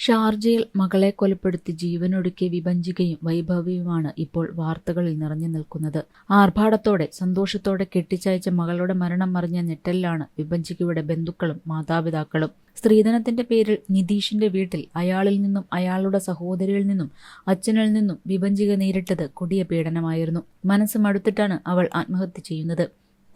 ഷാർജയിൽ മകളെ കൊലപ്പെടുത്തി ജീവനൊടുക്കിയ വിഭഞ്ചികയും വൈഭവിയുമാണ് ഇപ്പോൾ വാർത്തകളിൽ നിറഞ്ഞു നിൽക്കുന്നത്. ആർഭാടത്തോടെ സന്തോഷത്തോടെ കെട്ടിച്ചയച്ച മകളുടെ മരണം മറിഞ്ഞ ഞെട്ടലിലാണ് വിഭഞ്ചികയുടെ ബന്ധുക്കളും മാതാപിതാക്കളും. സ്ത്രീധനത്തിന്റെ പേരിൽ നിതീഷിന്റെ വീട്ടിൽ അയാളിൽ നിന്നും അയാളുടെ സഹോദരിയിൽ നിന്നും അച്ഛനിൽ നിന്നും വിഭജിക നേരിട്ടത് കൊടിയ പീഡനമായിരുന്നു. മനസ്സ് മടുത്തിട്ടാണ് അവൾ ആത്മഹത്യ ചെയ്യുന്നത്.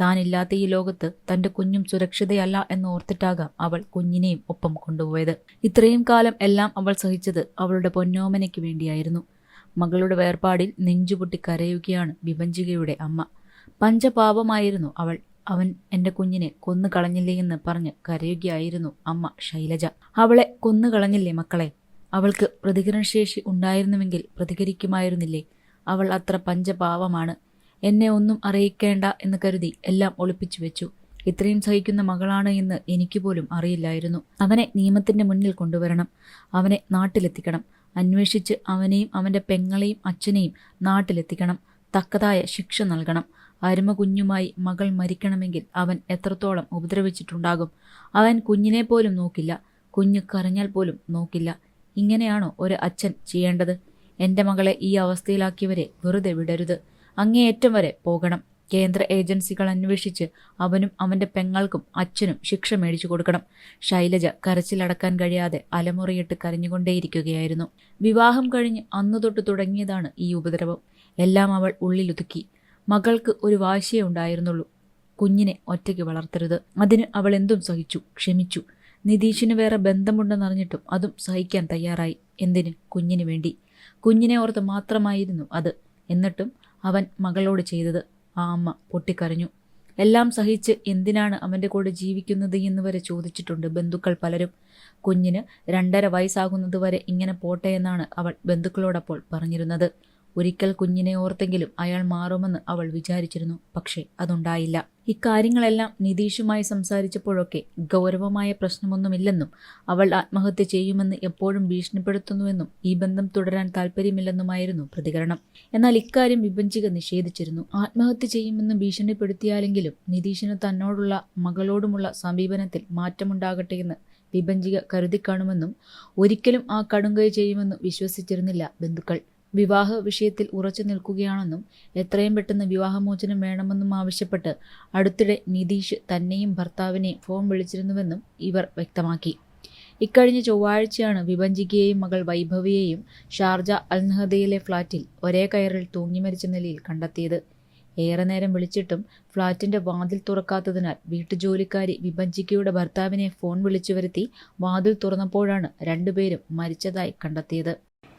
താനില്ലാത്ത ഈ ലോകത്ത് തന്റെ കുഞ്ഞും സുരക്ഷിതയല്ല എന്ന് ഓർത്തിട്ടാകാം അവൾ കുഞ്ഞിനെയും ഒപ്പം കൊണ്ടുപോയത്. ഇത്രയും കാലം എല്ലാം അവൾ സഹിച്ചത് അവളുടെ പൊന്നോമനയ്ക്ക് വേണ്ടിയായിരുന്നു. മകളുടെ വേർപാടിൽ നെഞ്ചുപൊട്ടി കരയുകയാണ് വിഭഞ്ചികയുടെ അമ്മ. പഞ്ചപാപമായിരുന്നു അവൾ. അവൻ എന്റെ കുഞ്ഞിനെ കൊന്നു കളഞ്ഞില്ലേ എന്ന് പറഞ്ഞ് കരയുകയായിരുന്നു അമ്മ ശൈലജ. അവളെ കൊന്നു കളഞ്ഞില്ലേ മക്കളെ? അവൾക്ക് പ്രതികരണശേഷി ഉണ്ടായിരുന്നുവെങ്കിൽ പ്രതികരിക്കുമായിരുന്നില്ലേ? അവൾ അത്ര പഞ്ചപാവമാണ് എന്നെ ഒന്നും അറിയിക്കേണ്ട എന്ന് കരുതി എല്ലാം ഒളിപ്പിച്ചു വെച്ചു. ഇത്രയും സഹിക്കുന്ന മകളാണ് എന്ന് എനിക്ക് പോലും അറിയില്ലായിരുന്നു. അവനെ നിയമത്തിന്റെ മുന്നിൽ കൊണ്ടുവരണം. അവനെ നാട്ടിലെത്തിക്കണം. അന്വേഷിച്ച് അവനെയും അവന്റെ പെങ്ങളെയും അച്ഛനെയും നാട്ടിലെത്തിക്കണം. തക്കതായ ശിക്ഷ നൽകണം. അരുമ കുഞ്ഞുമായി മകൾ മരിക്കണമെങ്കിൽ അവൻ എത്രത്തോളം ഉപദ്രവിച്ചിട്ടുണ്ടാകും? അവൻ കുഞ്ഞിനെ പോലും നോക്കില്ല. കുഞ്ഞ് കരഞ്ഞാൽ പോലും നോക്കില്ല. ഇങ്ങനെയാണോ ഒരു അച്ഛൻ ചെയ്യേണ്ടത്? എന്റെ മകളെ ഈ അവസ്ഥയിലാക്കിയവരെ വെറുതെ വിടരുത്. അങ്ങേയറ്റം വരെ പോകണം. കേന്ദ്ര ഏജൻസികൾ അന്വേഷിച്ച് അവനും അവന്റെ പെങ്ങൾക്കും അച്ഛനും ശിക്ഷ മേടിച്ചു കൊടുക്കണം. ശൈലജ കരച്ചിലടക്കാൻ കഴിയാതെ അലമുറയിട്ട് കരഞ്ഞുകൊണ്ടേയിരിക്കുകയായിരുന്നു. വിവാഹം കഴിഞ്ഞ് അന്നു തൊട്ട് തുടങ്ങിയതാണ് ഈ ഉപദ്രവം. എല്ലാം അവൾ ഉള്ളിലൊതുക്കി. മകൾക്ക് ഒരു വാശിയേ ഉണ്ടായിരുന്നുള്ളൂ. കുഞ്ഞിനെ ഒറ്റയ്ക്ക് വളർത്തരുത്. അതിന് അവൾ എന്തും സഹിച്ചു ക്ഷമിച്ചു. നിതീഷിന് വേറെ ബന്ധമുണ്ടെന്നറിഞ്ഞിട്ടും അതും സഹിക്കാൻ തയ്യാറായി. എന്തിന്? കുഞ്ഞിന് വേണ്ടി. കുഞ്ഞിനെ ഓർത്ത് മാത്രമായിരുന്നു അത്. എന്നിട്ടും അവൻ മകളോട് ചെയ്തത്. ആ അമ്മ പൊട്ടിക്കരഞ്ഞു. എല്ലാം സഹിച്ച് എന്തിനാണ് അവന്റെ കൂടെ ജീവിക്കുന്നത് എന്ന് വരെ ചോദിച്ചിട്ടുണ്ട് ബന്ധുക്കൾ പലരും. കുഞ്ഞിന് രണ്ടര വയസ്സാകുന്നതുവരെ ഇങ്ങനെ പോട്ടെ എന്നാണ് അവൾ ബന്ധുക്കളോടപ്പോൾ പറഞ്ഞിരുന്നത്. ഒരിക്കൽ കുഞ്ഞിനെ ഓർത്തെങ്കിലും അയാൾ മാറുമെന്ന് അവൾ വിചാരിച്ചിരുന്നു. പക്ഷേ അതുണ്ടായില്ല. ഇക്കാര്യങ്ങളെല്ലാം നിതീഷുമായി സംസാരിച്ചപ്പോഴൊക്കെ ഗൗരവമായ പ്രശ്നമൊന്നുമില്ലെന്നും അവൾ ആത്മഹത്യ ചെയ്യുമെന്ന് എപ്പോഴും ഭീഷണിപ്പെടുത്തുന്നുവെന്നും ഈ ബന്ധം തുടരാൻ താല്പര്യമില്ലെന്നുമായിരുന്നു പ്രതികരണം. എന്നാൽ ഇക്കാര്യം വിഭജിക നിഷേധിച്ചിരുന്നു. ആത്മഹത്യ ചെയ്യുമെന്ന് ഭീഷണിപ്പെടുത്തിയാലെങ്കിലും നിതീഷിന് തന്നോടുള്ള മകളോടുമുള്ള സമീപനത്തിൽ മാറ്റമുണ്ടാകട്ടെ എന്ന് വിഭജിക കരുതിക്കാണുമെന്നും ഒരിക്കലും ആ കടുങ്കൈ ചെയ്യുമെന്നും വിശ്വസിച്ചിരുന്നില്ല ബന്ധുക്കൾ. വിവാഹ വിഷയത്തിൽ ഉറച്ചു നിൽക്കുകയാണെന്നും എത്രയും പെട്ടെന്ന് വിവാഹമോചനം വേണമെന്നും ആവശ്യപ്പെട്ട് അടുത്തിടെ നിതീഷ് തന്നെയും ഭർത്താവിനെയും ഫോൺ വിളിച്ചിരുന്നുവെന്നും ഇവർ വ്യക്തമാക്കി. ഇക്കഴിഞ്ഞ ചൊവ്വാഴ്ചയാണ് വിഭഞ്ചികയെയും മകൾ വൈഭവിയെയും ഷാർജ അൽനഹദയിലെ ഫ്ളാറ്റിൽ ഒരേ കയറിൽ തൂങ്ങി മരിച്ച നിലയിൽ കണ്ടെത്തിയത്. ഏറെ നേരം വിളിച്ചിട്ടും ഫ്ളാറ്റിന്റെ വാതിൽ തുറക്കാത്തതിനാൽ വീട്ടുജോലിക്കാരി വിഭഞ്ചികയുടെ ഭർത്താവിനെ ഫോൺ വിളിച്ചു വരുത്തി വാതിൽ തുറന്നപ്പോഴാണ് രണ്ടുപേരും മരിച്ചതായി കണ്ടെത്തിയത്.